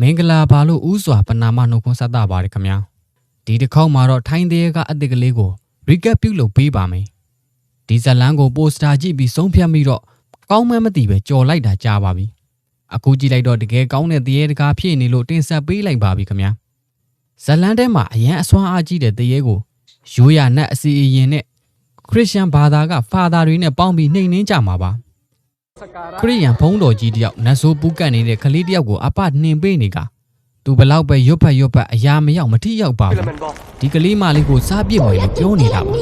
မင်္ဂလာပါလို့ဥစွာပနာမနှုတ်ခွန်းဆက်တာပါတယ်ခင်ဗျာဒီတစ်ခေါက်မှာတော့ထိုင်းသေးကအစ်စ်ကလေးကို recap ပြုလုပ်ပေးပါမယ်ဒီဇတ်လန်ကိုပိုစတာကြည့်ပြီးဆုံးဖြတ်ပြီးတော့ကောင်းမှန်းမသိပဲကြော်လိုက်တာကြားပါပြီအခုကြည့်လိုက်တော့တကယ်ကောင်းတဲ့တရေတကားဖြစ်နေလို့တင်ဆက်ပေးလိုက်ပါပြီခင်ဗျာဇတ်လန်ထဲမှာအရန်အစွမ်းအားကြီးတဲ့တရေကိုရိုးရနတ်အစီအရင်နဲ့ခရစ်ယာန်ဘာသာကဖာသာတွေနဲ့ပေါင်းပြီးနှိမ်နှင်းကြမှာပါ ခရိယန်ဘုံတော်ကြီးတယောက်နတ်ဆိုးပူးကတ်နေတဲ့ကလေးတယောက်ကိုအပနှင်ပေးနေကသူဘလောက်ပဲရွတ်ဖက်ရွတ်ဖက်အရာမရောက်မထိရောက်ပါဘူးဒီကလေးမလေးကိုစားပြစ်မယ်လို့ပြောနေတာပါ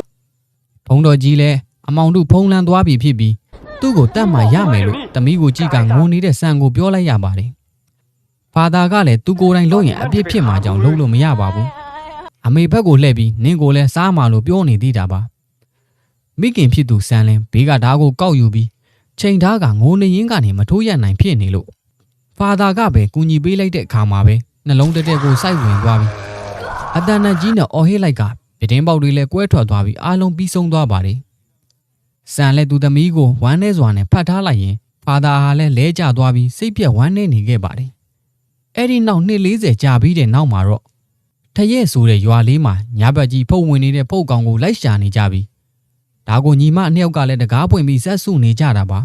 ဘုံတော်ကြီးလည်းအမောင်တို့ဖုံးလန်းသွားပြီဖြစ်ပြီးသူ့ကိုတတ်မှရမယ်လို့တမီးကိုကြည့်ကငိုနေတဲ့ဆန်ကိုပြောလိုက်ရပါတယ်ဖာသာကလည်းသူကိုယ်တိုင်လုပ်ရင်အပြစ်ဖြစ်မှာကြောင့်လုပ်လို့မရပါဘူးအမေဘက်ကိုလှည့်ပြီးနင်းကိုလည်းစားမှလို့ပြောနေသေးတာပါမိခင်ဖြစ်သူဆန်လင်းဘေးကဓာတ်ကိုကောက်ယူပြီး ချိန်သားကငိုနေရင်းကနေမထိုးရနိုင်ဖြစ်နေလို့ဖာသာကပဲကူညီပေးလိုက်တဲ့အခါမှာပဲနှလုံးတက်တက်ကိုစိုက်ဝင်သွားပြီအတန်တန်ကြီးနဲ့အော်ဟစ်လိုက်ကပြတင်းပေါက်တွေလည်းကွဲထွက်သွားပြီးအားလုံးပြီးဆုံးသွားပါတယ်ဆန်လည်းသူသမီးကိုဝမ်းနေစွာနဲ့ဖတ်ထားလိုက်ရင်ဖာသာဟာလည်းလဲကျသွားပြီးစိတ်ပြက်ဝမ်းနေနေခဲ့ပါတယ်အဲ့ဒီနောက်နှစ်40ကြာပြီးတဲ့နောက်မှာတော့ထရက်ဆိုတဲ့ရွာလေးမှာညာဘက်ကြီးဖုတ်ဝင်နေတဲ့ဖုတ်ကောင်ကိုလိုက်ရှာနေကြပြီ ဒါကိုညီမနှစ်ယောက်ကလည်းတကားပွင့်ပြီးဆက်ဆုနေကြတာပါ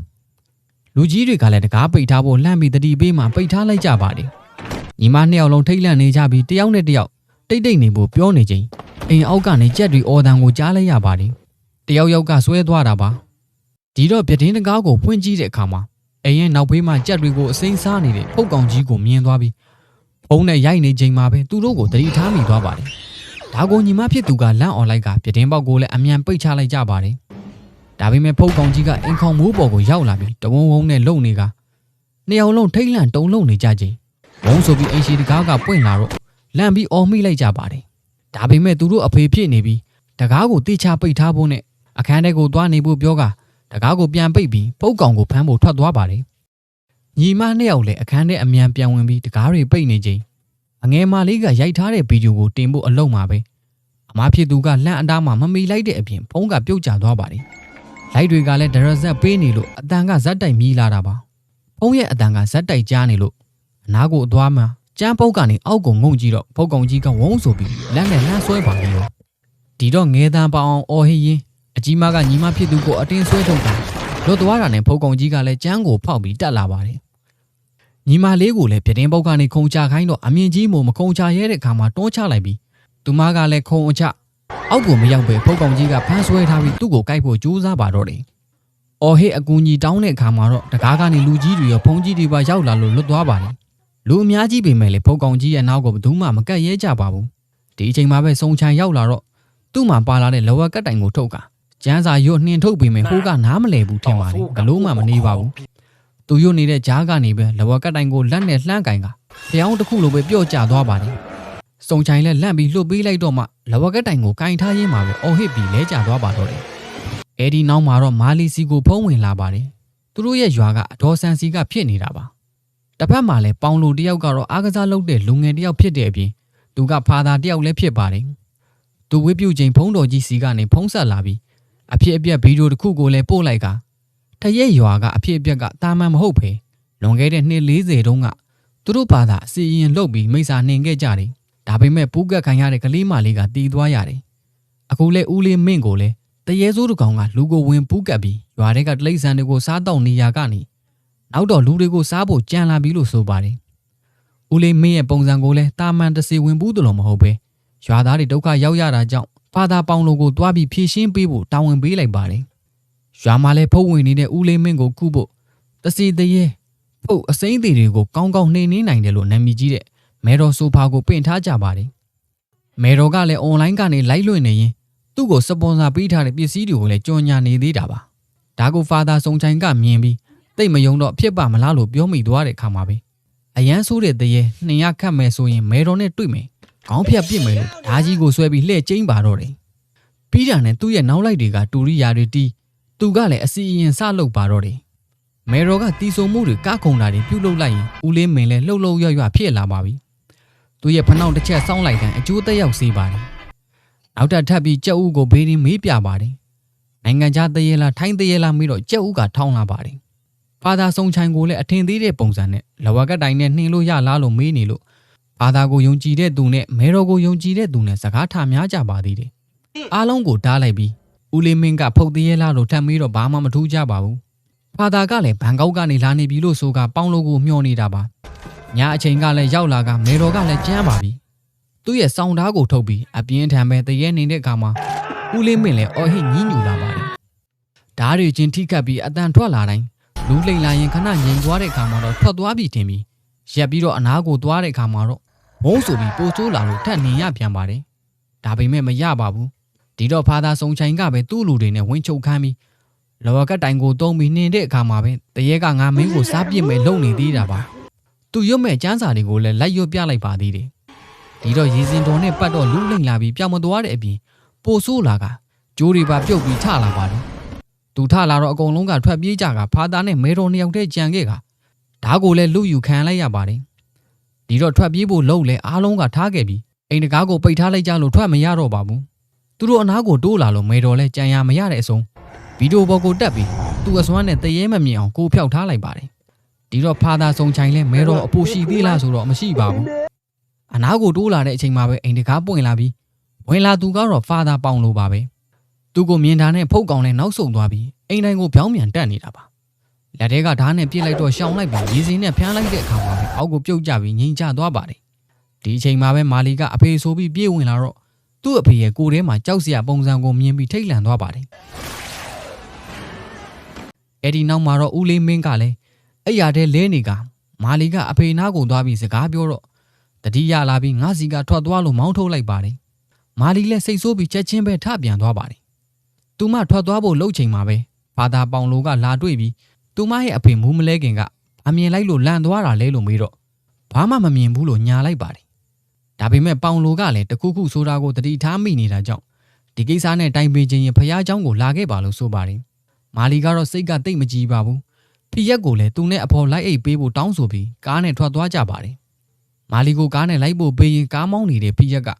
လူကြီးတွေကလည်းတကားပိတ်ထားဖို့လှမ်းပြီးတတိပေးမှပိတ်ထားလိုက်ကြပါတယ်။ညီမနှစ်ယောက်လုံးထိတ်လန့်နေကြပြီးတယောက်နဲ့တယောက်တိတ်တိတ်နေဖို့ပြောနေချိန်အိမ်အောက်ကနေကြက်တွေအော်တန်ကိုကြားလိုက်ရပါတယ်။တယောက်ယောက်ကဆွဲသွားတာပါ။ဒီတော့ပြတင်းတကားကိုဖွင့်ကြည့်တဲ့အခါမှာအိမ်ရဲ့နောက်ဘေးမှာကြက်တွေကိုအစိမ်းစားနေတဲ့ဖုတ်ကောင်ကြီးကိုမြင်သွားပြီးဖုံးနဲ့ရိုက်နေချိန်မှာပဲသူတို့ကိုတတိထားမိသွားပါတယ်။ ဒါကိုညီမဖြစ်သူကလန့်អော်လိုက်ကပြတင်းပေါက်ကိုလည်းအမြန်ပိတ်ချလိုက်ကြပါတယ်။ဒါပေမဲ့ဖုတ်ကောင်ကြီးကအိမ်ခေါင်မိုးပေါ်ကိုရောက်လာပြီးတဝုံဝုံနဲ့လုံနေကနှစ်ယောက်လုံးထိတ်လန့်တုန်လှုပ်နေကြချိန်ဝုံဆိုပြီးအိမ်ရှိတကားကပွင့်လာတော့လန့်ပြီးအော်မိလိုက်ကြပါတယ်။ဒါပေမဲ့သူတို့အဖေဖြစ်နေပြီးတကားကိုတိချပိတ်ထားဖို့နဲ့အခန်းထဲကိုသွားနေဖို့ပြောကတကားကိုပြန်ပိတ်ပြီးဖုတ်ကောင်ကိုဖမ်းဖို့ထွက်သွားပါတယ်။ညီမနှစ်ယောက်လည်းအခန်းထဲအမြန်ပြန်ဝင်ပြီးတကားတွေပိတ်နေချိန် အငယ်မလေးကရိုက်ထားတဲ့ဗီဒီယိုကိုတင်ဖို့အလုံးမှာပဲအမဖြစ်သူကလန့်အတားမှမမီလိုက်တဲ့အပြင်ဖုံးကပြုတ်ကျသွားပါတယ်။လိုက်တွေကလည်းဒရဇက်ပေးနေလို့အတန်ကဇက်တိုက်မြည်လာတာပါ။ဖုံးရဲ့အတန်ကဇက်တိုက်ကြားနေလို့အနားကိုအသွားမှကျန်းပုတ်ကနေအောက်ကိုငုံကြည့်တော့ဖုတ်ကောင်ကြီးကဝုန်းဆိုပြီးလက်နဲ့လှမ်းဆွဲပါလေတော့ဒီတော့ငဲတန်းပအောင်အော်ဟီရင်အကြီးမကညီမဖြစ်သူကိုအတင်းဆွဲထုတ်တာလွတ်သွားတာနဲ့ဖုတ်ကောင်ကြီးကလည်းကျန်းကိုဖောက်ပြီးတက်လာပါတယ်။ ညီမလေးကိုလည်းပြတင်းပုတ်ကနေခုံချခိုင်းတော့အမြင့်ကြီးမို့မခုံချရဲတဲ့အခါမှာတွန်းချလိုက်ပြီးသူမကလည်းခုံအချအောက်ကိုမရောက်ပဲဖုတ်ကောင်ကြီးကဖမ်းဆွဲထားပြီးသူ့ကိုကိုက်ဖို့ကြိုးစားပါတော့တယ်။အော်ဟစ်အကူကြီးတောင်းတဲ့အခါမှာတော့တကားကနေလူကြီးတွေရောဖုန်ကြီးတွေပါရောက်လာလို့လွတ်သွားပါတယ်။လူအများကြီးပေမဲ့လေဖုတ်ကောင်ကြီးရဲ့နောက်ကိုဘယ်သူမှမကတ်ရဲကြပါဘူး။ဒီအချိန်မှာပဲစုံချန်ရောက်လာတော့သူ့မှာပါလာတဲ့လောဝကတ်တိုင်ကိုထုတ်ကကျန်းစာရွတ်နှင်ထုတ်ပေမဲ့ဟိုးကနားမလဲဘူးထင်ပါတယ်။ဘလို့မှမနေပါဘူး။ သူရွတ်နေတဲ့ဂျားကနေပဲလောဝကတ်တိုင်ကိုလက်နဲ့လှမ်းကင်ကဖျောင်းတစ်ခုလိုပဲပြော့ကျသွားပါတယ်။စုံချိုင်လဲလန့်ပြီးလှုပ်ပေးလိုက်တော့မှလဝကတိုင်ကိုကင်ထားရင်းမှာပဲအော်ဟစ်ပြီးလဲကျသွားပါတော့တယ်။အဲဒီနောက်မှာတော့မာလီစီကိုဖုံးဝင်လာပါတယ်။သူတို့ရဲ့ရွာကအဒေါ်ဆန်စီကဖြစ်နေတာပါ။တစ်ဖက်မှာလည်းပေါင်လိုတယောက်ကတော့အားကစားလုပ်တဲ့လူငယ်တယောက်ဖြစ်တဲ့အပြင်သူကဖာသာတယောက်လည်းဖြစ်ပါတယ်။သူဝိပြုတ်ချိန်ဖုံးတော်ကြီးစီကနေဖုံးဆက်လာပြီးအဖြစ်အပျက်ဗီဒီယိုတစ်ခုကိုလည်းပို့လိုက်က တရက်ရွာကအဖြစ်အပျက်ကတာမန်မဟုတ်ပဲလွန်ခဲ့တဲ့နှစ်40တုန်းကသူတို့ဘာသာအစီရင်လှုပ်ပြီးမိစ္ဆာနှင်ခဲ့ကြတယ်။ဒါပေမဲ့ပူးကတ်ခံရတဲ့ကလေးမလေးကတီးသွားရတယ်။အခုလဲဦးလေးမင့်ကိုလဲတရေစိုးတကောင်ကလူကိုဝင်ပူးကတ်ပြီးရွာထဲကတလိษံတွေကိုစားတော့နေရကနေနောက်တော့လူတွေကိုစားဖို့ကြံလာပြီလို့ဆိုပါတယ်။ဦးလေးမင့်ရဲ့ပုံစံကိုလဲတာမန်တစီဝင်ပူးတယ်လို့မဟုတ်ပဲရွာသားတွေဒုက္ခရောက်ရတာကြောင့်ဖာသာပေါင်လိုကိုတွားပြီးဖြည့်ရှင်းပေးဖို့တာဝန်ပေးလိုက်ပါတယ်။ ရွာမှာလဲဖုတ်ဝင်နေတဲ့ဦးလေးမင့်ကိုကုဖို့တစီတရေဖုတ်အစိမ့်သေးတွေကိုကောင်းကောင်းနှိမ့်နှင်းနိုင်တယ်လို့နာမည်ကြီးတဲ့မဲတော်ဆိုဖာကိုပင့်ထားကြပါတယ်။မဲတော်ကလည်းအွန်လိုင်းကနေလိုက်လွှင့်နေရင်သူ့ကိုစပွန်ဆာပေးထားတဲ့ပစ္စည်းတွေကိုလည်းကြော်ညာနေသေးတာပါ။ဒါကိုဖာသာစုံချိုင်ကမြင်ပြီးတိတ်မယုံတော့ဖြစ်ပါမလားလို့ပြောမိသွားတဲ့ခါမှာပဲအရန်ဆိုးတဲ့တရေနှင်ရခတ်မယ်ဆိုရင်မဲတော်နဲ့တွေ့မယ်။ခေါင်းဖြတ်ပစ်မယ်လို့ဓာကြီးကိုဆွဲပြီးလှည့်ကျင်းပါတော့တယ်။ပြီးတာနဲ့သူ့ရဲ့နောက်လိုက်တွေကတူရိယာတွေတီး သူကလည်းအစီအရင်စလုပ်ပါတော့တယ်။မဲတော်ကတီဆုံမှုတွေကခုံတာတွေပြုတ်လုလိုက်ရင်ဦးလေးမင်းလည်းလှုပ်လှုပ်ရွရွဖြစ်လာပါပြီ။သူရဲ့ဖနှောက်တစ်ချက်စောင်းလိုက်တဲ့အကျိုးသက်ရောက်စေပါတယ်။နောက်ထပ်ထပ်ပြီးကြက်ဥကိုဘေးရင်းမေးပြပါတယ်။နိုင်ငံခြားတရေလားထိုင်းတရေလားမေးတော့ကြက်ဥကထောင်းလာပါတယ်ဖာသာစုံချိုင်ကိုလည်းအထင်သေးတဲ့ပုံစံနဲ့လဝကတိုင်နဲ့နှင်းလို့ရလားလို့မေးနေလို့ဖာသာကိုယုံကြည်တဲ့သူနဲ့မဲတော်ကိုယုံကြည်တဲ့သူနဲ့စကားထားများကြပါသေးတယ်အားလုံးကိုတားလိုက်ပြီး ဦးလေးမင်းကဖုတ်သေးရဲ့လားလို့ထပ်မေးတော့ဘာမှမထူးကြပါဘူးဖာသာကလည်းဘန်ကောက်ကနေလာနေပြီလို့ဆိုကပေါင်းလို့ကိုမျှော်နေတာပါညအချိန်ကလည်းရောက်လာကမဲတော်ကလည်းကြမ်းပါပြီသူ့ရဲ့စောင်းသားကိုထုတ်ပြီးအပြင်းထန်ပဲတရေနေတဲ့အခါမှာဦးလေးမင်းလည်းအော်ဟစ်ညှင်းညူလာပါတယ်ဓားတွေချင်းထိခတ်ပြီးအတန်ထွက်လာတိုင်းလူလိမ်လာရင်ခဏငြိမ်သွားတဲ့အခါမှာတော့ထွက်သွားပြီထင်ပြီးရက်ပြီးတော့အနားကိုသွားတဲ့အခါမှာတော့ဘုံဆိုပြီးပိုဆိုးလာလို့ထပ်နေရပြန်ပါတယ်။ဒါပေမဲ့မရပါဘူး။ ဒီတော့ဖာသာစုံချိုင်ကပဲသူ့လူတွေနဲ့ဝင်းချုပ်ခမ်းပြီးလောကတိုင်ကိုတုံးပြီးနှင်တဲ့အခါမှာပဲတရေကငါမင်းကိုစားပြစ်မဲ့လုံနေသေးတာပါ။သူရွတ်မဲ့ကျန်းစာတွေကိုလည်းလိုက်ရွတ်ပြလိုက်ပါသေးတယ်။ဒီတော့ရေစင်တော်နဲ့ပတ်တော့လူလိမ်လာပြီးပြောင်းမသွားတဲ့အပြင်ပိုဆိုးလာကကြိုးတွေပါပြုတ်ပြီးထလာပါတယ်။သူထလာတော့အကုန်လုံးကထွက်ပြေးကြကဖာသားနဲ့မဲတော်နှစ်ယောက်တည်းကြံခဲ့ကဓားကိုလည်းလူယူခံလိုက်ရပါတယ်ဒီတော့ထွက်ပြေးဖို့လုံလဲအားလုံးကထားခဲ့ပြီးအိမ်တကားကိုပိတ်ထားလိုက်ကြလို့ထွက်မရတော့ပါဘူး သူတို့အနားကိုတိုးလာလို့မဲတော်လဲကြံရမရတဲ့အဆုံးဗီဒီယိုပေါ်ကိုတက်ပြီးသူ့အစွမ်းနဲ့တရေမမြင်အောင်ကိုဖျောက်ထားလိုက်ပါတယ်ဒီတော့ဖာသားစုံချိုင်လဲမဲတော်အပူရှိသေးလားဆိုတော့မရှိပါဘူးအနားကိုတိုးလာတဲ့အချိန်မှာပဲအိမ်တကားပွင့်လာပြီးဝင်လာသူကတော့ဖာသားပေါင်လို့ပါပဲသူကိုမြင်တာနဲ့ဖုတ်ကောင်နဲ့နောက်ဆုတ်သွားပြီးအိမ်တိုင်းကိုပြောင်းပြန်တက်နေတာပါလက်ထဲကဓာတ်နဲ့ပြစ်လိုက်တော့ရှောင်လိုက်ပြီးရေစင်းနဲ့ဖျားလိုက်တဲ့အခါမှာပဲအောက်ကိုပြုတ်ကျပြီးငိမ့်ကျသွားပါတယ်ဒီအချိန်မှာပဲမာလီကအဖေဆိုပြီးပြေးဝင်လာတော့ သူ့အဖေရဲ့ကိုယ်ထဲမှာကြောက်စရာပုံစံကိုမြင်ပြီးထိတ်လန့်သွားပါတယ်အဲ့ဒီနောက်မှာတော့ဦးလေးမင်းကလည်းအဲ့ရတဲ့လဲနေကမာလီကအဖေနားကိုသွားပြီးစကားပြောတော့တတိယလာပြီးငါစီကထွက်သွားလို့မောင်းထုတ်လိုက်ပါတယ်မာလီလည်းစိတ်ဆိုးပြီးချက်ချင်းပဲထပြန်သွားပါတယ်သူမထွက်သွားဖို့လှုပ်ချိန်မှာပဲဘာသာပေါင်လိုကလာတွေ့ပြီးသူမရဲ့အဖေမူးမလဲခင်ကအမြင်လိုက်လို့လန့်သွားတာလဲလို့မေးတော့ဘာမှမမြင်ဘူးလို့ညာလိုက်ပါတယ် ဒါပေမဲ့ပေါင်လိုကလည်းတခုခုဆိုတာကိုတတိထားမိနေတာကြောင့်ဒီကိစ္စနဲ့တိုင်ပင်ခြင်းရင်ဖះเจ้าကိုလာခဲ့ပါလို့ဆိုပါတယ်မာလီကတော့စိတ်ကတိတ်မကြည်ပါဘူးဖီရက်ကိုလည်းသူနဲ့အဖော်လိုက်အိတ်ပေးဖို့တောင်းဆိုပြီးကားနဲ့ထွက်သွားကြပါတယ်မာလီကိုကားနဲ့လိုက်ဖို့ပေးရင်ကားမောင်းနေတဲ့ဖီရက်က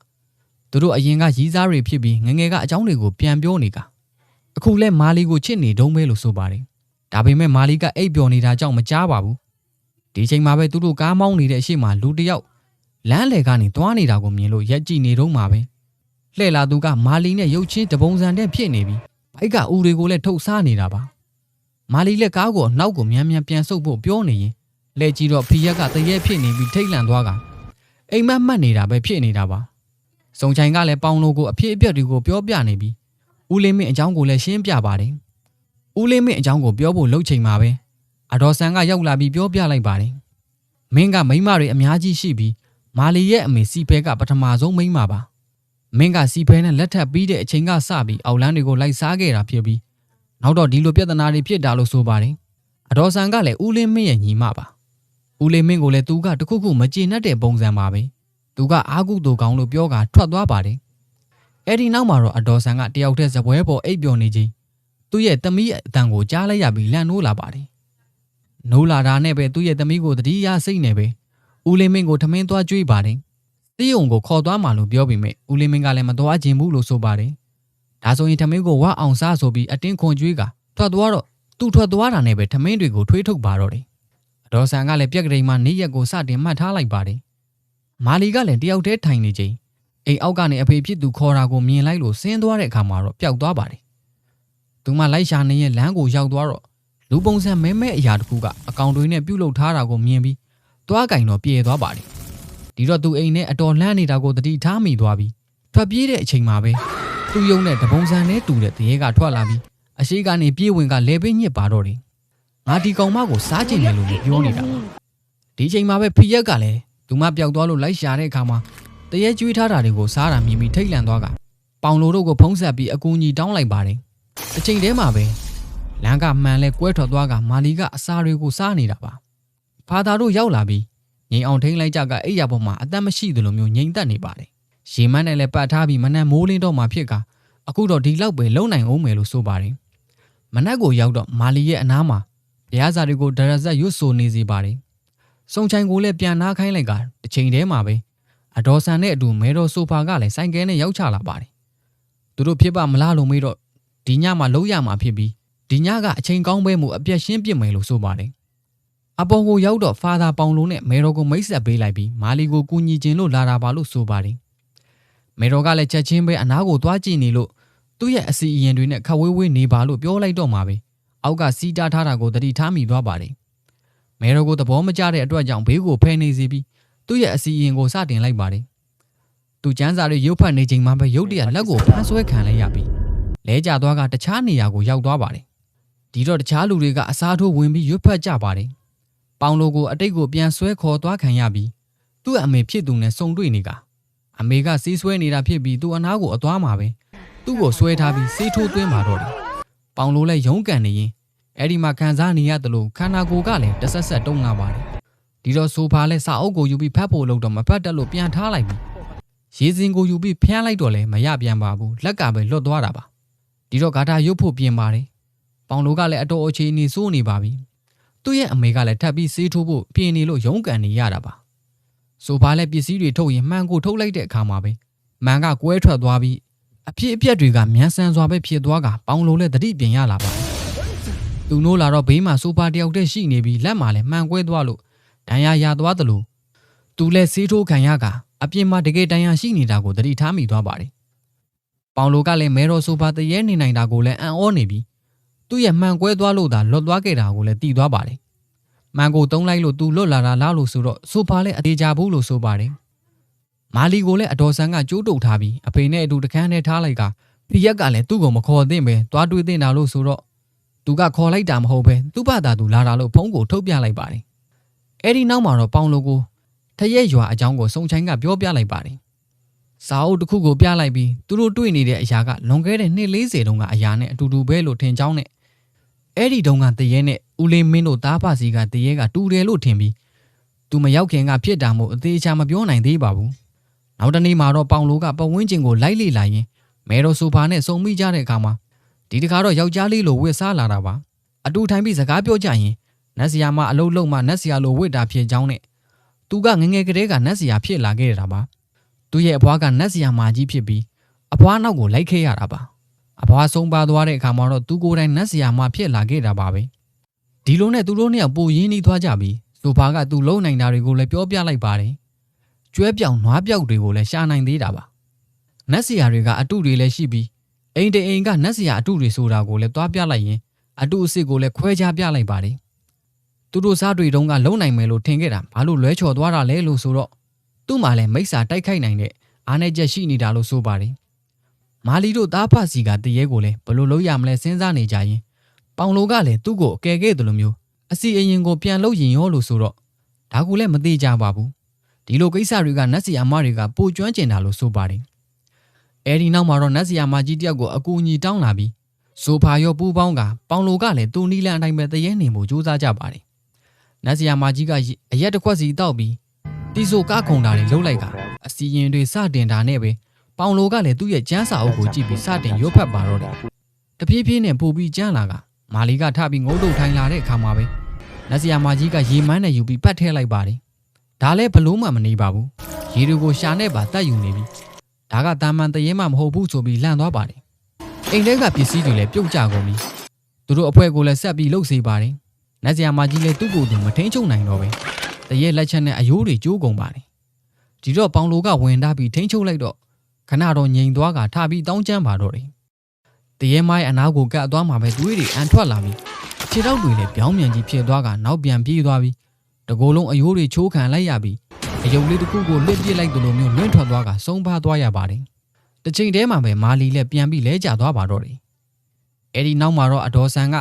သူတို့အရင်ကရီးစားတွေဖြစ်ပြီးငငယ်ကအเจ้าတွေကိုပြန်ပြောနေက အခုလဲမာလီကိုချစ်နေတုံးပဲလို့ဆိုပါတယ်။ဒါပေမဲ့မာလီကအိပ်ပျော်နေတာကြောင့်မကြားပါဘူး။ဒီချိန်မှာပဲသူတို့ကားမောင်းနေတဲ့အရှိမလူတစ်ယောက် လမ်းလေကနေသွားနေတာကိုမြင်လို့ရက်ကြည့်နေတော့မှာပဲ။လှဲ့လာသူကမာလီနဲ့ရုပ်ချင်းတပုံစံတဲ့ဖြစ်နေပြီးဘိုက်ကဦးတွေကိုလည်းထုတ်စားနေတာပါ။မာလီလည်းကားကိုနောက်ကိုမြန်မြန်ပြန်ဆုပ်ဖို့ပြောနေရင်လဲကြည့်တော့ဖီရက်ကတရေဖြစ်နေပြီးထိတ်လန့်သွားကအိမ်မက်မှတ်နေတာပဲဖြစ်နေတာပါ။စုံချိုင်ကလည်းပေါင်လိုကိုအဖြစ်အပျက်တွေကိုပြောပြနေပြီးဦးလေးမင်းအကြောင်းကိုလည်းရှင်းပြပါတယ်။ဦးလေးမင်းအကြောင်းကိုပြောဖို့လှုပ်ချိန်မှာပဲအတော်ဆန်ကရောက်လာပြီးပြောပြလိုက်ပါတယ်။မင်းကမိန်းမတွေအများကြီးရှိပြီး မာလီရဲ့အမေစီဖဲကပထမဆုံးမိန်းမပါ။မင်းကစီဖဲနဲ့လက်ထပ်ပြီးတဲ့အချိန်ကစပြီးအောက်လန်းတွေကိုလိုက်စားခဲ့တာဖြစ်ပြီးနောက်တော့ဒီလိုပြဿနာတွေဖြစ်တာလို့ဆိုပါတယ်။အတော်ဆန်ကလည်းဦးလေးမင်းရဲ့ညီမပါ။ဦးလေးမင်းကိုလည်းသူကတခုခုမကျေနပ်တဲ့ပုံစံပါပဲ။သူကအာကုတူကောင်းလို့ပြောကထွက်သွားပါတယ်။အဲ့ဒီနောက်မှာတော့အတော်ဆန်ကတယောက်တည်းဇပွဲပေါ်အိပ်ပျော်နေချင်းသူ့ရဲ့သမီးအတန်ကိုကြားလိုက်ရပြီးလန့်နိုးလာပါတယ်။နိုးလာတာနဲ့ပဲသူ့ရဲ့သမီးကိုတတိယစိတ်နဲ့ပဲ ဦးလေးမင်းကိုထမင်းသွားကြွေးပါတယ်။တီးုံကိုခေါ်သွားမှလို့ပြောပြီးမြဲဦးလေးမင်းကလည်းမသွားခြင်းဘူးလို့ဆိုပါတယ်။ဒါဆိုရင်ထမင်းကိုဝါအောင်စားဆိုပြီးအတင်းခွန်ကြွေးကထွက်သွားတော့သူ့ထွက်သွားတာနဲ့ပဲထမင်းတွေကိုထွေးထုတ်ပါတော့တယ်။အတော်ဆန်ကလည်းပြက်ကလေးမှနေ့ရက်ကိုစတင်မှတ်ထားလိုက်ပါတယ်။မာလီကလည်းတယောက်တည်းထိုင်နေချိန်အိမ်အောက်ကနေအဖေဖြစ်သူခေါ်တာကိုမြင်လိုက်လို့ဆင်းသွားတဲ့အခါမှာတော့ပျောက်သွားပါတယ်။သူမလိုက်ရှာနေရင်လမ်းကိုရောက်သွားတော့လူပုံစံမဲမဲအရာတစ်ခုကအကောင်တွေနဲ့ပြုတ်လုထားတာကိုမြင်ပြီး သွားကင်တော့ပြေသွားပါတယ်။ဒီတော့သူအိမ်နဲ့အတော်လှမ်းနေတာကိုတတိထားမိသွားပြီးထွက်ပြေးတဲ့အချိန်မှာပဲသူ့ယုံနဲ့တပုံစံနဲ့တူတဲ့တရေကထွက်လာပြီးအရှိကနေပြေးဝင်ကလဲပေးညစ်ပါတော့တယ်။ငါဒီကောင်မကိုစားကျင်တယ်လို့ပြောနေတာပါ။ဒီချိန်မှာပဲဖီရက်ကလည်းသူမပျောက်သွားလို့လိုက်ရှာတဲ့အခါမှာတရဲကျွေးထားတာတွေကိုစားတာမြင်ပြီးထိတ်လန့်သွားကပေါင်လိုတို့ကိုဖုံးဆက်ပြီးအကူအညီတောင်းလိုက်ပါတယ်။အချိန်တည်းမှာပဲလမ်းကမှန်လဲကွဲထွက်သွားကမာလီကအစာတွေကိုစားနေတာပါ။ ဖာသာတို့ရောက်လာပြီးငိမ်အောင်ထိန်လိုက်ကြကအိယာပေါ်မှာအသက်မရှိသလိုမျိုးငိမ်သက်နေပါတယ်။ရေမန်းနဲ့လည်းပတ်ထားပြီးမနက်မိုးလင်းတော့မှဖြစ်ကအခုတော့ဒီလောက်ပဲလုံနိုင်အောင်မယ်လို့ဆိုပါတယ်။မနက်ကိုရောက်တော့မာလီရဲ့အနားမှာတရားစာတွေကိုဒရဇက်ရွတ်ဆိုနေစီပါတယ်။စုံချိုင်ကိုလည်းပြန်နားခိုင်းလိုက်ကတစ်ချိန်တည်းမှာပဲအဒေါ်ဆန်နဲ့အတူမဲတော်ဆိုဖာကလည်းဆိုင်ကဲနဲ့ရောက်ချလာပါတယ်။သူတို့ဖြစ်ပါမလားလို့မေးတော့ဒီညမှာလုံးရမှာဖြစ်ပြီးဒီညကအချိန်ကောင်းပဲမှုအပြက်ရှင်းပြစ်မယ်လို့ဆိုပါတယ် အပေါ်ကိုရောက်တော့ဖာသာပေါင်လုံးနဲ့မေတော်ကိုမိတ်ဆက်ပေးလိုက်ပြီးမာလီကိုကူညီခြင်းလို့လာတာပါလို့ဆိုပါတယ်မေတော်ကလည်းချက်ချင်းပဲအနားကိုသွားကြည့်နေလို့သူ့ရဲ့အစီအရင်တွေနဲ့ခက်ဝေးဝေးနေပါလို့ပြောလိုက်တော့မှာပဲအောက်ကစီးတားထားတာကိုတတိထားမိသွားပါတယ်မေတော်ကိုသဘောမကျတဲ့အတွက်ကြောင့်ဘေးကိုဖယ်နေစီပြီးသူ့ရဲ့အစီအရင်ကိုစတင်လိုက်ပါတယ်သူကျန်းစာတွေရုပ်ဖတ်နေချိန်မှာပဲရုတ်တရက်လက်ကိုဖမ်းဆွဲခံလိုက်ရပြီးလဲကျသွားကတခြားနေရာကိုရောက်သွားပါတယ်ဒီတော့တခြားလူတွေကအစားထိုးဝင်ပြီးရွတ်ဖတ်ကြပါတယ် ပေါင်လိုကိုအတိတ်ကိုပြန်ဆွဲခေါ်သွားခံရပြီးသူ့အမေဖြစ်သူနဲ့စုံတွေ့နေကအမေကစီးဆွဲနေတာဖြစ်ပြီးသူ့အနားကိုအသွားမှာပဲသူ့ကိုဆွဲထားပြီးစေးထိုးသွင်းပါတော့တယ်ပေါင်လိုလည်းရုန်းကန်နေရင်အဲ့ဒီမှာခံစားနေရတယ်လို့ခန္ဓာကိုယ်ကလည်းတဆက်ဆက်တုံးလာပါတယ်ဒီတော့ဆိုဖာလည်းစာအုပ်ကိုယူပြီးဖတ်ဖို့လုပ်တော့မဖတ်တတ်လို့ပြန်ထားလိုက်ပြီးရေစင်ကိုယူပြီးဖျန်းလိုက်တော့လည်းမရပြန်ပါဘူးလက်ကပဲလွတ်သွားတာပါဒီတော့ဂါထာရုပ်ဖို့ပြင်ပါတယ်ပေါင်လိုကလည်းအတော်အခြေအနေစိုးနေပါပြီ သူ့ရဲ့အမေကလည်းထပ်ပြီးစေးထိုးဖို့ပြင်နေလို့ရုန်းကန်နေရတာပါဆိုဖာလည်းပစ္စည်းတွေထုတ်ရင်မှန်ကိုထုတ်လိုက်တဲ့အခါမှာပဲမှန်ကကွဲထွက်သွားပြီးအဖြစ်အပျက်တွေကမြန်ဆန်စွာပဲဖြစ်သွားကပေါင်လိုလည်းတတိပြင်ရလာပါတယ်သူနိုးလာတော့ဘေးမှာဆိုဖာတယောက်တည်းရှိနေပြီးလက်မှာလည်းမှန်ကွဲသွားလို့ဒဏ်ရာရသွားသလိုသူလည်းစေးထိုးခံရကအပြင်မှာတကယ်တန်ရာရှိနေတာကိုသတိထားမိသွားပါတယ်။ပေါင်လိုကလည်းမဲတော်ဆိုဖာတရဲနေနိုင်တာကိုလည်းအံ့ဩနေပြီး သူ့ရဲ့မှန်ကွဲသွားလို့သာလွတ်သွားခဲ့တာကိုလည်းသိသွားပါတယ်။မှန်ကိုတုံးလိုက်လို့သူလွတ်လာတာလားလို့ဆိုတော့ဆိုဖာလည်းအသေးချဘူးလို့ဆိုပါတယ်။မာလီကိုလည်းအတော်ဆန်းကကြိုးတုပ်ထားပြီးအဖေနဲ့အတူတခန်းထဲထားလိုက်ကဖီရက်ကလည်းသူ့ကိုမခေါ်သင့်ပဲသွားတွေးသင့်တာလို့ဆိုတော့သူကခေါ်လိုက်တာမဟုတ်ပဲသူ့ဘာသာသူလာတာလို့ဖုန်းကိုထုတ်ပြလိုက်ပါတယ်။အဲဒီနောက်မှာတော့ပေါင်လိုကိုထရက်ရွာအကြောင်းကိုစုံချိုင်းကပြောပြလိုက်ပါတယ်။စာအုပ်တစ်ခုကိုပြလိုက်ပြီးသူတို့တွေ့နေတဲ့အရာကလွန်ခဲ့တဲ့နှစ်40တုန်းကအရာနဲ့အတူတူပဲလို့ထင်ကြောင်းနဲ့ အဲ့ဒီတုန်းကတရဲနဲ့ဦးလေးမင်းတို့သားဖစီကတရဲကတူတယ်လို့ထင်ပြီးသူမရောက်ခင်ကဖြစ်တာမို့အသေးချာမပြောနိုင်သေးပါဘူး။နောက်တနေ့မှာတော့ပေါင်လိုကပဝင်းကျင်ကိုလိုက်လေလာရင်မဲတော်ဆိုဖာနဲ့စုံမိကြတဲ့အခါမှာဒီတခါတော့ယောက်ျားလေးလိုဝစ်စားလာတာပါ။အတူထိုင်ပြီးစကားပြောကြရင်နတ်စီယာမအလုံးလုံးမှနတ်စီယာလိုဝစ်တာဖြစ်ကြောင်းနဲ့သူကငငယ်ကလေးကနတ်စီယာဖြစ်လာခဲ့တာပါသူရဲ့အဖွားကနတ်စီယာမာကြီးဖြစ်ပြီးအဖွားနောက်ကိုလိုက်ခဲ့ရတာပါ အဖွားဆုံးပါသွားတဲ့အခါမှာတော့သူကိုယ်တိုင်နတ်စီယာမာဖြစ်လာခဲ့တာပါပဲဒီလိုနဲ့သူတို့နှစ်ယောက်ပိုရင်းနှီးသွားကြပြီးဆိုဖာကသူ့လုံနိုင်တာတွေကိုလည်းပြောပြလိုက်ပါတယ်ကျွဲပြောင်နွားပြောက်တွေကိုလည်းရှာနိုင်သေးတာပါနတ်စီယာတွေကအတုတွေလည်းရှိပြီးအိမ်တအိမ်ကနတ်စီယာအတုတွေဆိုတာကိုလည်းသွားပြလိုက်ရင်အတုအစ်စ်ကိုလည်းခွဲခြားပြလိုက်ပါတယ်သူတို့စားတွေတုန်းကလုံနိုင်မယ်လို့ထင်ခဲ့တာဘာလို့လွဲချော်သွားတာလဲလို့ဆိုတော့သူ့မှာလည်းမိစ္ဆာတိုက်ခိုက်နိုင်တဲ့အားနည်းချက်ရှိနေတာလို့ဆိုပါတယ် မာလီတို့သားဖစီကတရေကိုလည်းဘလို့လုပ်ရမလဲစဉ်းစားနေကြရင်ပေါင်လိုကလည်းသူ့ကိုအကယ်ခဲ့တယ်လို့မျိုးအစီအရင်ကိုပြန်လုပ်ရင်ရောလို့ဆိုတော့ဒါကူလည်းမသေးကြပါဘူးဒီလိုကိစ္စတွေကနတ်စီယာမတွေကပိုကျွမ်းကျင်တာလို့ဆိုပါတယ်အဲဒီနောက်မှာတော့နတ်စီယာမကြီးတယောက်ကိုအကူအညီတောင်းလာပြီးဆိုဖာရောပူပေါင်းကပေါင်လိုကလည်းသူ့နီလန်အတိုင်းပဲတရေနေမှုစူးစမ်းကြပါတယ်နတ်စရာမကြီးကအရက်တစ်ခွက်စီတောက်ပြီးတီဆိုကားခုံတာတွေလှုပ်လိုက်ကအစီရင်တွေစတင်တာနဲ့ပဲ ပေါင်လိုကလည်းသူ့ရဲ့ကျန်းစာအုပ်ကိုကြည့်ပြီးစတင်ရွတ်ဖတ်ပါတော့တယ်တပြေးပြေးနဲ့ပို့ပြီးကျန်းလာကမာလီကထပြီးငုံတုတ်ထိုင်လာတဲ့အခါမှာပဲနတ်စရာမကြီးကရေမန်းနဲ့ယူပြီးပတ်ထဲလိုက်ပါတယ်ဒါလည်းဘလို့မှမနေပါဘူးရေတွေကိုရှာနဲ့ပါတတ်ယူနေပြီဒါကတာမန်တရေမှမဟုတ်ဘူးဆိုပြီးလန့်သွားပါတယ်အိမ်ထဲကပစ္စည်းတွေလည်းပြုတ်ကျကုန်ပြီသူတို့အဖွဲကိုလည်းဆက်ပြီးလှုပ်စေပါတယ်နတ်စရာမကြီးလည်းသူ့ကိုယ်သူမထိန်ချုံနိုင်တော့ပဲတရက်လက်ချက်နဲ့အယိုးတွေကျိုးကုန်ပါတယ်ဒီတော့ပေါင်လိုကဝင်တာပြီးထိန်ချုံလိုက်တော့ ခဏတော့ငြိမ်သွားကထပြီးတောင်းကျမ်းပါတော့တယ်တရဲမိုင်းအနာကိုကတ်သွားမှာပဲတွေးတွေအန်ထွက်လာပြီးခြေထောက်တွေလည်းပြောင်းပြန်ကြီးဖြစ်သွားကနောက်ပြန်ပြေးသွားပြီးတကိုယ်လုံးအယိုးတွေချိုးခံလိုက်ရပြီးအယုံလေးတစ်ခုကိုလွတ်ပြစ်လိုက်သလိုမျိုးလွင့်ထွက်သွားကဆုံးပါသွားရပါတယ်တစ်ချိန်တည်းမှာပဲမာလီလည်းပြန်ပြီးလဲကျသွားပါတော့တယ်အဲ့ဒီနောက်မှာတော့အဒေါ်ဆန်က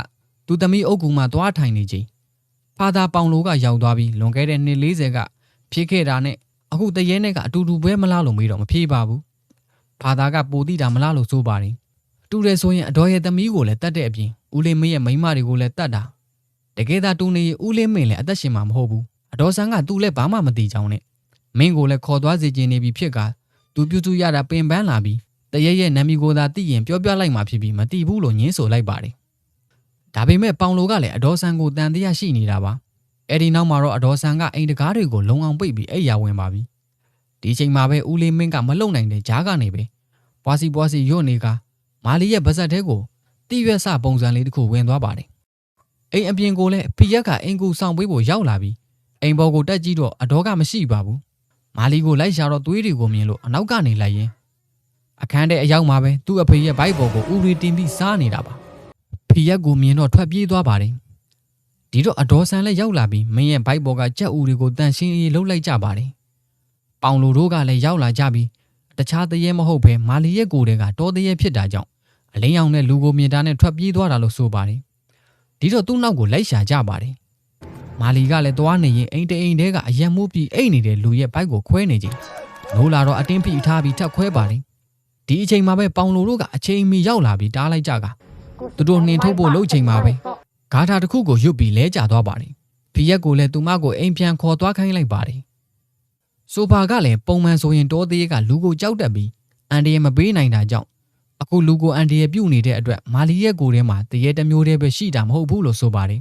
သူသမီးအုပ်ကူမှာသွားထိုင်နေချိန်ဖာသာပေါင်လိုကရောက်သွားပြီးလွန်ခဲ့တဲ့နှစ်40ကဖြစ်ခဲ့တာနဲ့အခုတရဲနဲ့ကအတူတူပဲမလားလို့မေးတော့မဖြေပါဘူး ဖာသာကပိုတိတာမလားလို့ဆိုပါတယ်တူတယ်ဆိုရင်အတော်ရဲ့သမီးကိုလည်းတတ်တဲ့အပြင်ဦးလေးမင်းရဲ့မိန်းမတွေကိုလည်းတတ်တာတကယ်သာတူနေဦးလေးမင်းလည်းအသက်ရှင်မှာမဟုတ်ဘူးအတော်ဆန်းကသူ့လည်းဘာမှမသိကြောင်းနဲ့မင်းကိုလည်းခေါ်သွားစေခြင်းနေပြီဖြစ်ကသူပြုစုရတာပင်ပန်းလာပြီးတရဲရဲ့နာမည်ကိုသာသိရင်ပြောပြလိုက်မှဖြစ်ပြီးမသိဘူးလို့ညင်းဆိုလိုက်ပါတယ်ဒါပေမဲ့ပေါင်လိုကလည်းအဒေါ်ဆန်ကိုတန်တရားရှိနေတာပါအဲ့ဒီနောက်မှာတော့အဒေါ်ဆန်ကအိမ်တကားတွေကိုလုံအောင်ပိတ်ပြီးအိယာဝင်ပါပြီ ဒီချိန်မှာပဲဦးလေးမင်းကမလုံနိုင်တဲ့ဂျားကနေပဲပွားစီပွားစီညွတ်နေကမာလီရဲ့ဗဇက်တဲကိုတိရွက်စပုံစံလေးတစ်ခုဝင်သွားပါတယ်အိမ်အပြင်ကိုလည်းဖီရက်ကအိမ်ကူဆောင်ပေးဖို့ရောက်လာပြီးအိမ်ပေါ်ကိုတက်ကြည့်တော့အတော်ကမရှိပါဘူးမာလီကိုလိုက်ရှာတော့သွေးတွေကိုမြင်လို့အနောက်ကနေလိုက်ရင်အခန်းထဲအရောက်မှာပဲသူ့အဖေရဲ့ဘိုက်ပေါ်ကိုဦးရီတင်ပြီးစားနေတာပါဖီရက်ကိုမြင်တော့ထွက်ပြေးသွားပါတယ်ဒီတော့အတော်ဆန်လည်းရောက်လာပြီးမင်းရဲ့ဘိုက်ပေါ်ကကြက်ဦးတွေကိုတန်ရှင်းရေးလှုပ်လိုက်ကြပါတယ် ပေါင်လိုတို့ကလည်းရောက်လာကြပြီးတခြားတရေမဟုတ်ဘဲမာလီရဲ့ကိုယ်တွေကတောတရေဖြစ်တာကြောင့်အလင်းရောင်နဲ့လူကိုမြင်တာနဲ့ထွက်ပြေးသွားတာလို့ဆိုပါတယ်ဒီတော့သူ့နောက်ကိုလိုက်ရှာကြပါတယ်မာလီကလည်းသွားနေရင်အိမ်တအိမ်တဲကအယံမိုးပြီးအိတ်နေတဲ့လူရဲ့ဘိုက်ကိုခွဲနေချိန်နိုးလာတော့အတင်းဖိထားပြီးထပ်ခွဲပါတယ်ဒီအချိန်မှာပဲပေါင်လိုတို့ကအချိန်မီရောက်လာပြီးတားလိုက်ကြကသူတို့နှင်ထုတ်ဖို့လှုပ်ချိန်မှာပဲဂါထာတစ်ခုကိုရွတ်ပြီးလဲကျသွားပါတယ်ဖီရက်ကိုလည်းသူမကိုအိမ်ပြန်ခေါ်သွားခိုင်းလိုက်ပါတယ် ဆိုဖာကလည်းပုံမှန်ဆိုရင်တောသေးကလူကိုကြောက်တတ်ပြီးအန်ဒီရမပေးနိုင်တာကြောင့်အခုလူကိုအန်ဒီရပြုတ်နေတဲ့အတွက်မာလီရဲ့ကိုယ်ထဲမှာတရေတစ်မျိုးတည်းပဲရှိတာမဟုတ်ဘူးလို့ဆိုပါတယ်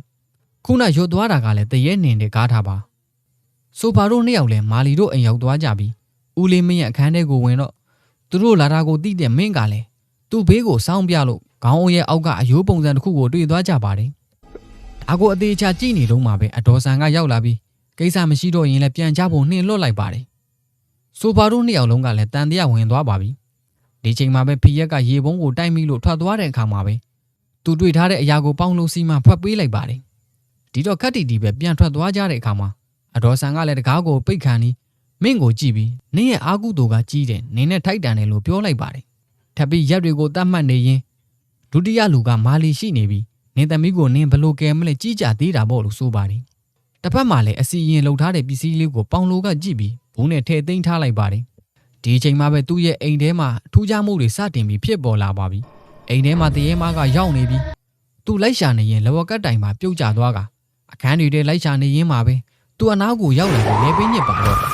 ခုနရွတ်သွားတာကလည်းတရေနှင်တဲ့ဂါထာပါဆိုဖာတို့နှစ်ယောက်လည်းမာလီတို့အိမ်ရောက်သွားကြပြီးဦးလေးမင်းရဲ့အခန်းထဲကိုဝင်တော့သူတို့လာတာကိုသိတဲ့မင်းကလည်းသူ့ဘေးကိုစောင်းပြလို့ခေါင်းအုံးရဲ့အောက်ကအယိုးပုံစံတစ်ခုကိုတွေ့သွားကြပါတယ်။ဒါကိုအသေးချာကြည့်နေတော့မှပဲအတော်ဆန်ကရောက်လာပြီး ကိစ္စမရှိတော့ရင်လည်းပြန်ကြဖို့နှင်လွတ်လိုက်ပါတယ်။ဆိုပါတို့နှစ်ယောက်လုံးကလည်းတန်တရားဝင်သွားပါပြီ။ဒီချိန်မှာပဲဖီရက်ကရေပုံးကိုတိုက်မိလို့ထွက်သွားတဲ့အခါမှာပဲသူတွေ့ထားတဲ့အရာကိုပေါင်းလို့စီမှဖွက်ပေးလိုက်ပါတယ်။ဒီတော့ခက်တီတီပဲပြန်ထွက်သွားကြတဲ့အခါမှာအတော်ဆန်ကလည်းတကားကိုပိတ်ခံပြီးမင်းကိုကြည့်ပြီးနင်းရဲ့အာကုတူကကြီးတယ်နင်းနဲ့ထိုက်တန်တယ်လို့ပြောလိုက်ပါတယ်ထပ်ပြီးရက်တွေကိုတတ်မှတ်နေရင်ဒုတိယလူကမာလီရှိနေပြီးနင်းသမီးကိုနင်းဘလို့ကဲမလဲကြီးကြသေးတာပေါ့လို့ဆိုပါတယ် တစ်ဖက်မှာလည်းအစီရင်လှုပ်ထားတဲ့ပစ္စည်းလေးကိုပေါင်လိုကကြည့်ပြီးဘူးနဲ့ထည့်သိမ်းထားလိုက်ပါတယ်ဒီအချိန်မှာပဲသူ့ရဲ့အိမ်ထဲမှာထူးခြားမှုတွေစတင်ပြီးဖြစ်ပေါ်လာပါပြီအိမ်ထဲမှာတရေမားကရောက်နေပြီးသူလိုက်ရှာနေရင်လောကတ်တိုင်မှာပြုတ်ကျသွားကအခန်းတွေထဲလိုက်ရှာနေရင်းမှာပဲသူအနားကိုရောက်လာပြီးလေပင်းညစ်ပါတော့တယ်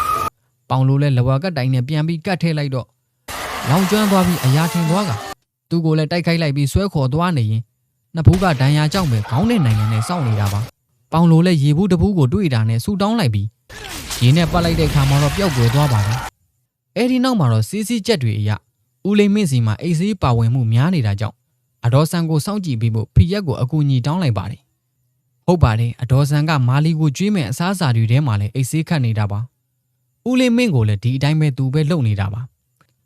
ပေါင်လိုလဲလဝါကတိုင်နဲ့ပြန်ပြီးကတ်ထဲလိုက်တော့လောင်ကျွမ်းသွားပြီးအရာထင်သွားကသူ့ကိုလည်းတိုက်ခိုက်လိုက်ပြီးဆွဲခေါ်သွားနေရင်နှစ်ဖူးကဒဏ်ရာကြောင့်ပဲခေါင်းနဲ့နိုင်ငံနဲ့စောင့်နေတာပါ ပေါင်လိုလဲရေဘူးတပူးကိုတွေ့တာနဲ့ဆူတောင်းလိုက်ပြီးရေနဲ့ပတ်လိုက်တဲ့ခါမှာတော့ပျောက်ကွယ်သွားပါတယ်အဲ့ဒီနောက်မှာတော့စီးစီးချက်တွေအရဦးလိမ့်မင်းစီမှာအိတ်ဆေးပါဝင်မှုများနေတာကြောင့်အဒေါ်ဆန်ကိုစောင့်ကြည့်ပြီးဖို့ဖီရက်ကိုအကူအညီတောင်းလိုက်ပါတယ်ဟုတ်ပါတယ်အဒေါ်ဆန်ကမာလီကိုကျွေးမဲ့အစားအစာတွေထဲမှာလည်းအိတ်ဆေးခတ်နေတာပါဦးလေးမင်းကိုလည်းဒီအတိုင်းပဲသူပဲလုံနေတာပါ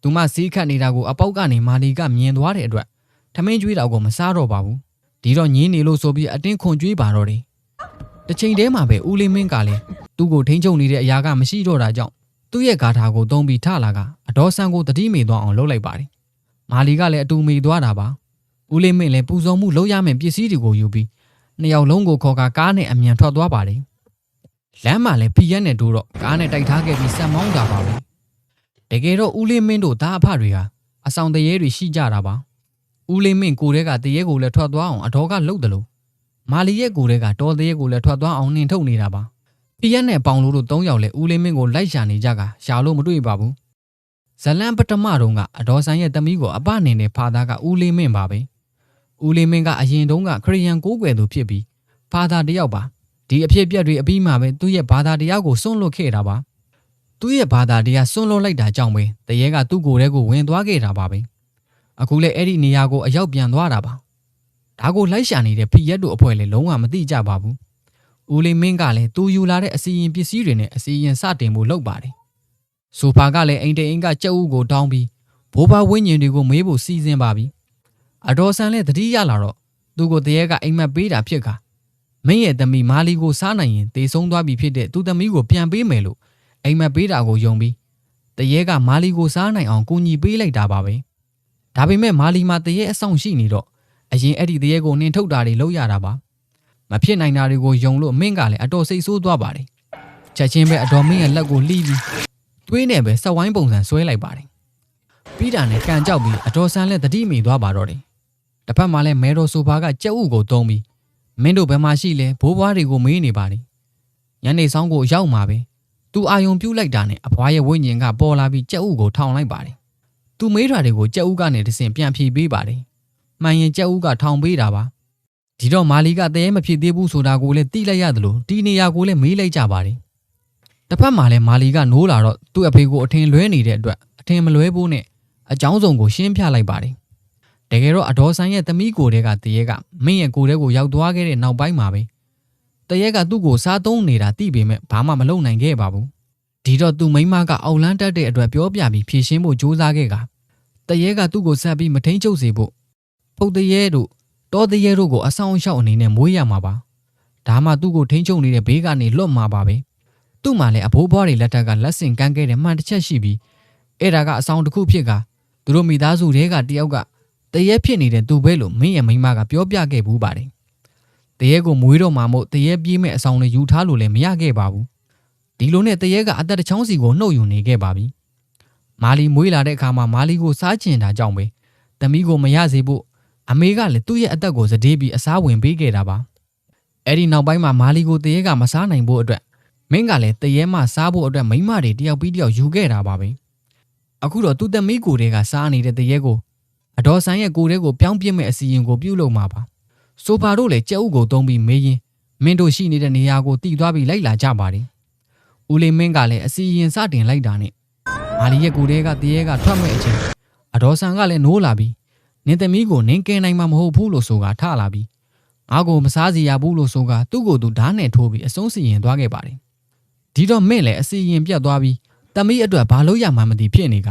သူမစီးခတ်နေတာကိုအပေါက်ကနေမာလီကမြင်သွားတဲ့အတွက်ထမင်းကျွေးတော့ကိုမစားတော့ပါဘူးဒီတော့ညင်းနေလို့ဆိုပြီးအတင်းခွန်ကျွေးပါတော့တယ် တစ်ချိန်တည်းမှာပဲဦးလေးမင်းကလည်းသူ့ကိုထိန်းချုပ်နေတဲ့အရာကမရှိတော့တာကြောင့်သူ့ရဲ့ဂါထာကိုသုံးပြီးထလာကအဒေါ်ဆန်ကိုတတိမေသွားအောင်လုပ်လိုက်ပါတယ်မာလီကလည်းအတူမေသွားတာပါဦးလေးမင်းလည်းပူဇော်မှုလုပ်ရမယ့်ပစ္စည်းတွေကိုယူပြီးနှစ်ယောက်လုံးကိုခေါ်ကကားနဲ့အမြန်ထွက်သွားပါတယ်လမ်းမှာလည်းဖီရက်နဲ့တိုးတော့ကားနဲ့တိုက်ထားခဲ့ပြီးဆက်မောင်းတာပါပဲတကယ်တော့ဦးလေးမင်းတို့သားအဖတွေဟာအဆောင်တရေတွေရှိကြတာပါဦးလေးမင်းကိုယ်တည်းကတရေကိုလည်းထွက်သွားအောင်အတော်ကလှုပ်တယ်လို့ မာလီရဲ့ကိုယ်တည်းကတော်တရေကိုလည်းထွက်သွားအောင်နှင်ထုတ်နေတာပါဖီရက်နဲ့ပေါင်လို့တို့၃ယောက်လည်းဦးလေးမင်းကိုလိုက်ရှာနေကြကရှာလို့မတွေ့ပါဘူးဇလန်ပထမတုန်းကအဒေါ်ဆိုင်ရဲ့တမီးကိုအပနေနဲ့ဖာသားကဦးလေးမင်းပါပဲဦးလေးမင်းကအရင်တုန်းကခရီးယန်ကိုးကွယ်သူဖြစ်ပြီးဖာသားတယောက်ပါဒီအဖြစ်အပျက်တွေအပြီးမှပဲသူ့ရဲ့ဘာသာတရားကိုစွန့်လွတ်ခဲ့တာပါသူ့ရဲ့ဘာသာတရားစွန့်လွတ်လိုက်တာကြောင့်ပဲတရေကသူ့ကိုယ်ထဲကိုဝင်သွားခဲ့တာပါပဲအခုလည်းအဲ့ဒီနေရာကိုအရောက်ပြန်သွားတာပါ ဒါကိုလိုက်ရှာနေတဲ့ဖီရက်တို့အဖွဲ့လည်းလုံးဝမသိကြပါဘူးဦးလေးမင်းကလည်းသူယူလာတဲ့အစီရင်ပစ္စည်းတွေနဲ့အစီရင်စတင်ဖို့လုပ်ပါတယ်ဆိုဖာကလည်းအိမ်တိန်အင်းကကြက်ဥကိုတောင်းပြီးဘိုးဘဝင်းညင်တွေကိုမေးဖို့စီစဉ်ပါပြီအတော်ဆန်လည်းတတိရလာတော့သူ့ကိုတရေကအိမ်မက်ပေးတာဖြစ်ကမင်းရဲ့သမီးမာလီကိုစားနိုင်ရင်တေဆုံးသွားပြီဖြစ်တဲ့သူ့သမီးကိုပြန်ပေးမယ်လို့အိမ်မက်ပေးတာကိုယုံပြီးတရေကမာလီကိုစားနိုင်အောင်ကူညီပေးလိုက်တာပါပဲဒါပေမဲ့မာလီမှာတရေအဆောင်ရှိနေတော့ အရင်အဲ့ဒီတရေကိုနှင်ထုတ်တာတွေလုပ်ရတာပါမဖြစ်နိုင်တာတွေကိုယုံလို့မင်းကလည်းအတော်စိတ်ဆိုးသွားပါတယ်ချက်ချင်းပဲအတော်မင်းရဲ့လက်ကိုလှီးပြီးသွေးနဲ့ပဲစက်ဝိုင်းပုံစံဆွဲလိုက်ပါတယ်ပြီးတာနဲ့ကန်ကြောက်ပြီးအတော်ဆန်းလက်တတိမိသွားပါတော့တယ်တစ်ဖက်မှာလည်းမဲတော်ဆိုဖာကကြက်ဥကိုတုံးပြီးမင်းတို့ဘယ်မှာရှိလဲဘိုးဘွားတွေကိုမေးနေပါလေညနေဆောင်ကိုရောက်မှာပဲသူအာယုံပြုတ်လိုက်တာနဲ့အဖွားရဲ့ဝိညာဉ်ကပေါ်လာပြီးကြက်ဥကိုထောင်လိုက်ပါတယ်သူမေးတာတွေကိုကြက်ဥကနေတဆင်ပြန်ဖြေပေးပါတယ် မှန်ရင်ကြက်ဥကထောင်ပေးတာပါဒီတော့မာလီကတရေမဖြစ်သေးဘူးဆိုတာကိုလည်းသိလိုက်ရတယ်လို့ဒီနေရာကိုလည်းမေးလိုက်ကြပါတယ်တစ်ဖက်မှာလည်းမာလီကနိုးလာတော့သူ့အဖေကိုအထင်လွဲနေတဲ့အတွက်အထင်မလွဲဖို့နဲ့အကြောင်းစုံကိုရှင်းပြလိုက်ပါတယ်တကယ်တော့အတော်ဆိုင်ရဲ့သမီးကိုတဲကတရေကမင်းရဲ့ကိုတဲကိုရောက်သွားခဲ့တဲ့နောက်ပိုင်းမှာပဲတရေကသူ့ကိုစားသုံးနေတာသိပေမဲ့ဘာမှမလုပ်နိုင်ခဲ့ပါဘူးဒီတော့သူ့မိန်းမကအောက်လန်းတက်တဲ့အတွက်ပြောပြပြီးဖြေရှင်းဖို့ကြိုးစားခဲ့ကတရေကသူ့ကိုဆက်ပြီးမထိန်ချုပ်စေဖို့ ဖုတ်တရေတို့တောတရေတို့ကိုအဆောင်အရှောက်အနေနဲ့မွေးရမှာပါဒါမှသူ့ကိုထိန်ချုပ်နေတဲ့ဘေးကနေလွတ်မှာပါပဲသူ့မှာလည်းအဘိုးဘွားတွေလက်ထက်ကလက်ဆင့်ကမ်းခဲ့တဲ့မှန်တစ်ချက်ရှိပြီးအဲ့ဒါကအဆောင်တစ်ခုဖြစ်ကသူတို့မိသားစုတွေကတယောက်ကတရေဖြစ်နေတဲ့သူပဲလို့မင်းရဲ့မိန်းမကပြောပြခဲ့ဘူးပါတယ်။တရေကိုမွေးတော့မှမို့တရေပြေးမဲ့အဆောင်တွေယူထားလို့လည်းမရခဲ့ပါဘူး။ဒီလိုနဲ့တရေကအသက်တစ်ချောင်းစီကိုနှုတ်ယူနေခဲ့ပါပြီ။မာလီမွေးလာတဲ့အခါမှာမာလီကိုစားကျင်တာကြောင့်ပဲ။သမီးကိုမရစေဖို့ အမေကလည်းသူ့ရဲ့အသက်ကိုစတေးပြီးအစားဝင်ပေးခဲ့တာပါ။အဲ့ဒီနောက်ပိုင်းမှာမာလီကိုတရေကမစားနိုင်ဖို့အတွက်မင်းကလည်းတရေမှစားဖို့အတွက်မိန်းမတွေတယောက်ပြီးတယောက်ယူခဲ့တာပါပဲ။အခုတော့သူ့သမီးကိုတွေကစားနေတဲ့တရေကိုအတော်ဆိုင်ရဲ့ကိုယ်တဲကိုပြောင်းပြစ်မဲ့အစီရင်ကိုပြုတ်လုံမှာပါဆိုဖာတို့လည်းကြက်ဥကိုသုံးပြီးမေးရင်မင်းတို့ရှိနေတဲ့နေရာကိုတီသွားပြီးလိုက်လာကြပါတယ်ဦးလေးမင်းကလည်းအစီရင်စတင်လိုက်တာနဲ့မာလီရဲ့ကိုယ်တဲကတရေကထွက်မဲ့အချိန်အတော်ဆန်ကလည်းနိုးလာပြီး နင်းသမီးကိုနင်းကဲနိုင်မှာမဟုတ်ဘူးလို့ဆိုကထလာပြီးငါကိုမစားစီရဘူးလို့ဆိုကသူ့ကိုယ်သူဓာတ်နဲ့ထိုးပြီးအဆုံးစီရင်သွားခဲ့ပါတယ်ဒီတော့မင်းလည်းအစီရင်ပြတ်သွားပြီးတမီးအတွက်ဘာလို့ရမှမသိဖြစ်နေက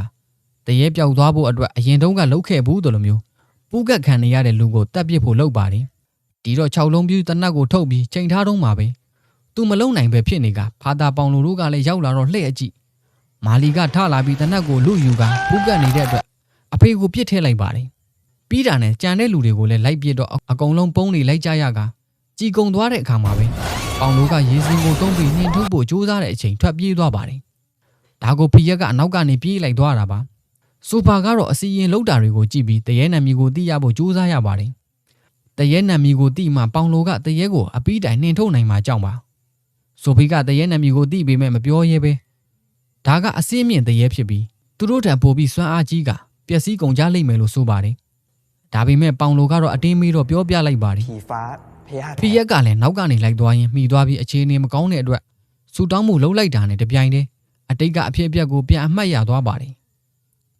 တရေပြောက်သွားဖို့အတွက်အရင်တုန်းကလှုပ်ခဲ့ဘူးတို့လိုမျိုးပူးကတ်ခံနေရတဲ့လူကိုတတ်ပစ်ဖို့လှုပ်ပါတယ်ဒီတော့6လုံးပြူတနတ်ကိုထုတ်ပြီးချိန်ထားတော့မှာပဲသူမလုံနိုင်ပဲဖြစ်နေကဖာတာပေါင်လူတို့ကလည်းရောက်လာတော့လှည့်အကြည့်မာလီကထလာပြီးတနတ်ကိုလူယူကပူးကတ်နေတဲ့အတွက်အဖေကိုပြစ်ထည့်လိုက်ပါတယ် ပြီးတာနဲ့ကြံတဲ့လူတွေကိုလည်းလိုက်ပြစ်တော့အကုန်လုံးပုံးနေလိုက်ကြရကကြည်ကုံသွားတဲ့အခါမှာပဲပေါင်လူကရေစင်ကိုတုံးပြီးနှင်ထုတ်ဖို့ကြိုးစားတဲ့အချိန်ထွက်ပြေးသွားပါတယ်ဒါကိုဖီရက်ကအနောက်ကနေပြေးလိုက်သွားတာပါဆိုဖာကတော့အစီရင်လောက်တာတွေကိုကြည့်ပြီးတရေနံမီကိုသိရဖို့ကြိုးစားရပါတယ်။တရေနံမီကိုသိမှပေါင်လိုကတရေကိုအပီးတိုင်နှင်ထုတ်နိုင်မှာကြောက်ပါ။ဆိုဖီကတရေနံမီကိုသိပေမဲ့မပြောရဲပဲ။ဒါကအစင်းမြင့်တရေဖြစ်ပြီးသူတို့တံပို့ပြီးစွမ်းအားကြီးကပျက်စီးကုန်ကြလိမ့်မယ်လို့ဆိုပါတယ်။ ဒါပေမဲ့ပေါင်လိုကတော့အတင်းမေးတော့ပြောပြလိုက်ပါတယ်ဖီယက်ကလည်းနောက်ကနေလိုက်သွားရင်မိသွားပြီးအခြေအနေမကောင်းတဲ့အတွက်ဆူတောင်းမှုလှုပ်လိုက်တာနဲ့တပြိုင်တည်းအတိတ်ကအဖြစ်အပျက်ကိုပြန်အမှတ်ရသွားပါတယ်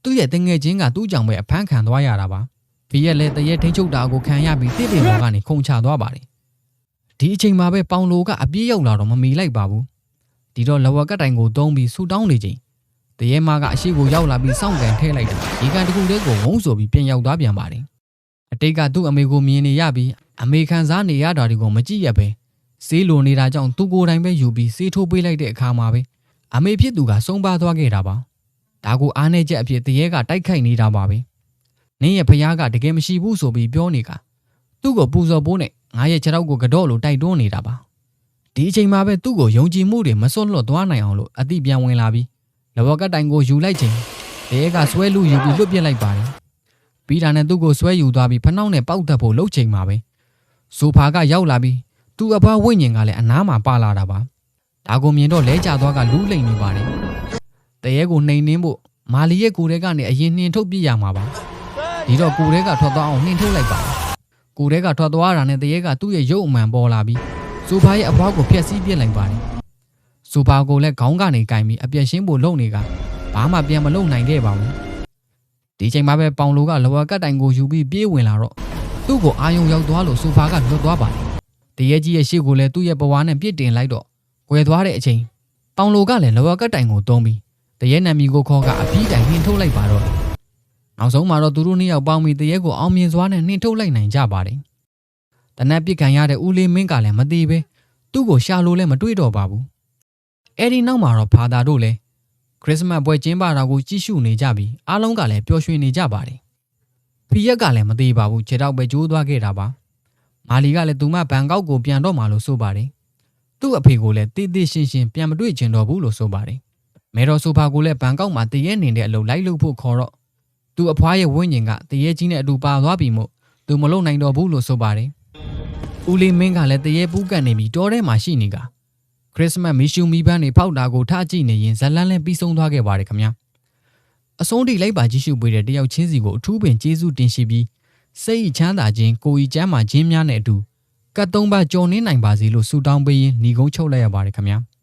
သူ့ရဲ့တငယ်ချင်းကသူ့ကြောင့်ပဲအဖမ်းခံသွားရတာပါဖီရက်လည်းတရက်ထိန်ချုပ်တာကိုခံရပြီးတိပင်ပေါ်ကနေခုန်ချသွားပါတယ်ဒီအချိန်မှာပဲပေါင်လိုကအပြေးရောက်လာတော့မမီလိုက်ပါဘူးဒီတော့လဝကတိုင်ကိုသုံးပြီးဆူတောင်းနေချိန်တရဲမကအရှိကိုရောက်လာပြီးစောင့်ကန်ထဲလိုက်တာဒီကန်တစ်ခုတည်းကိုဝုန်းဆိုပြီးပြန်ရောက်သွားပြန်ပါတယ် အတိတ်ကသူ့အမေကိုမြင်နေရပြီးအမေခံစားနေရတာတွေကိုမကြည့်ရပဲဆေးလိုနေတာကြောင့်သူကိုယ်တိုင်ပဲယူပြီးဆေးထိုးပေးလိုက်တဲ့အခါမှာပဲအမေဖြစ်သူကဆုံးပါသွားခဲ့တာပါဒါကိုအားနေချက်အဖြစ်တရေကတိုက်ခိုက်နေတာပါပဲနင်းရဲ့ဖယားကတကယ်မရှိဘူးဆိုပြီးပြောနေကသူ့ကိုပူဇော်ဖို့နဲ့ငါရဲ့ခြေထောက်ကိုကတော့လို့တိုက်တွန်းနေတာပါဒီအချိန်မှာပဲသူ့ကိုယုံကြည်မှုတွေမစွန့်လွတ်သွားနိုင်အောင်လို့အတိပြန်ဝင်လာပြီးလဘကတိုင်ကိုယူလိုက်ချိန်တရေကဆွဲလူယူပြီးလွတ်ပြစ်လိုက်ပါတယ် ပြီးတာနဲ့သူ့ကိုဆွဲယူသွားပြီးဖနှောက်နဲ့ပေါက်တက်ဖို့လှုပ်ချိန်မှာပဲဆိုဖာကရောက်လာပြီးသူ့အဖွားဝိညာဉ်ကလည်းအနားမှာပါလာတာပါဒါကိုမြင်တော့လဲကျသွားကလူးလိမ်နေပါတယ်တရေကိုနှိမ်နှင်းဖို့မာလီရဲ့ကိုယ်ထဲကနေအရင်နှင်ထုတ်ပြရမှာပါဒီတော့ကိုယ်ထဲကထွက်သွားအောင်နှင်ထုတ်လိုက်ပါတယ်ကိုယ်ထဲကထွက်သွားတာနဲ့တရေကသူ့ရဲ့ရုပ်အမှန်ပေါ်လာပြီးဆိုဖာရဲ့အဖွားကိုဖျက်ဆီးပြစ်လိုက်ပါတယ်ဆိုဖာကိုလည်းခေါင်းကနေကင်ပြီးအပြက်ရှင်းဖို့လုပ်နေကဘာမှပြန်မလုပ်နိုင်ခဲ့ပါဘူး ဒီချိန်မှာပဲပေါင်လိုကလောကတ်တိုင်ကိုယူပြီးပြေးဝင်လာတော့သူ့ကိုအာယုံရောက်သွားလို့ဆိုဖာကလွတ်သွားပါတယ်တရေကြီးရဲ့ရှေ့ကိုလည်းသူ့ရဲ့ဘဝနဲ့ပြစ်တင်လိုက်တော့ကွယ်သွားတဲ့အချိန်ပေါင်လိုကလည်းလောကတ်တိုင်ကိုတုံးပြီးတရေနံမီကိုခေါ်ကအပီးတိုင်နှင်ထုတ်လိုက်ပါတော့တယ်နောက်ဆုံးမှာတော့သူတို့နှစ်ယောက်ပေါင်းပြီးတရေကိုအောင်မြင်စွာနဲ့နှင်ထုတ်လိုက်နိုင်ကြပါတယ်တနက်ပြစ်ခံရတဲ့ဦးလေးမင်းကလည်းမသေးပဲသူ့ကိုရှာလို့လည်းမတွေ့တော့ပါဘူးအဲ့ဒီနောက်မှာတော့ဖာသာတို့လည်းခ ရစ်စမတ်ပွဲကျင်းပတာကိုကြည့်ရှုနေကြပြီးအားလုံးကလည်းပျော်ရွှင်နေကြပါတယ်ဖီရက်ကလည်းမသေးပါဘူးခြေတော့ပဲကျိုးသွားခဲ့တာပါမာလီကလည်းသူမဘန်ကောက်ကိုပြန်တော့မှလို့ဆိုပါတယ်သူ့အဖေကိုလည်းတည်တည်ရှင်းရှင်းပြန်မတွေ့ချင်တော့ဘူးလို့ဆိုပါတယ်မဲတော်ဆိုဖာကိုလည်းဘန်ကောက်မှာတရေနေတဲ့အလုပ်လိုက်လုပ်ဖို့ခေါ်တော့သူ့အဖွားရဲ့ဝိညာဉ်ကတရေကြီးနဲ့အတူပါသွားပြီမို့သူမလုံနိုင်တော့ဘူးလို့ဆိုပါတယ်ဦးလေးမင်းကလည်းတရေပူးကန်နေပြီးတောထဲမှာရှိနေက ခရစ်စမတ်မီရှူမီပန်းတွေဖောက်တာကိုထားကြည့်နေရင်ဇလန်းလဲပြီးဆုံးသွားခဲ့ပါတယ်ခင်ဗျာအဆုံးထိလိုက်ပါကြည့်ရှုပေးတဲ့တယောက်ချင်းစီကိုအထူးပင်ကျေးဇူးတင်ရှိပြီးစိတ်ချမ်းသာခြင်းကိုယ်ဤချမ်းသာခြင်းများနဲ့အတူကတ်သုံးပါကြော်နေနိုင်ပါစေလို့ဆုတောင်းပေးရင်းညီကုန်းချုပ်လိုက်ရပါတယ်ခင်ဗျာ။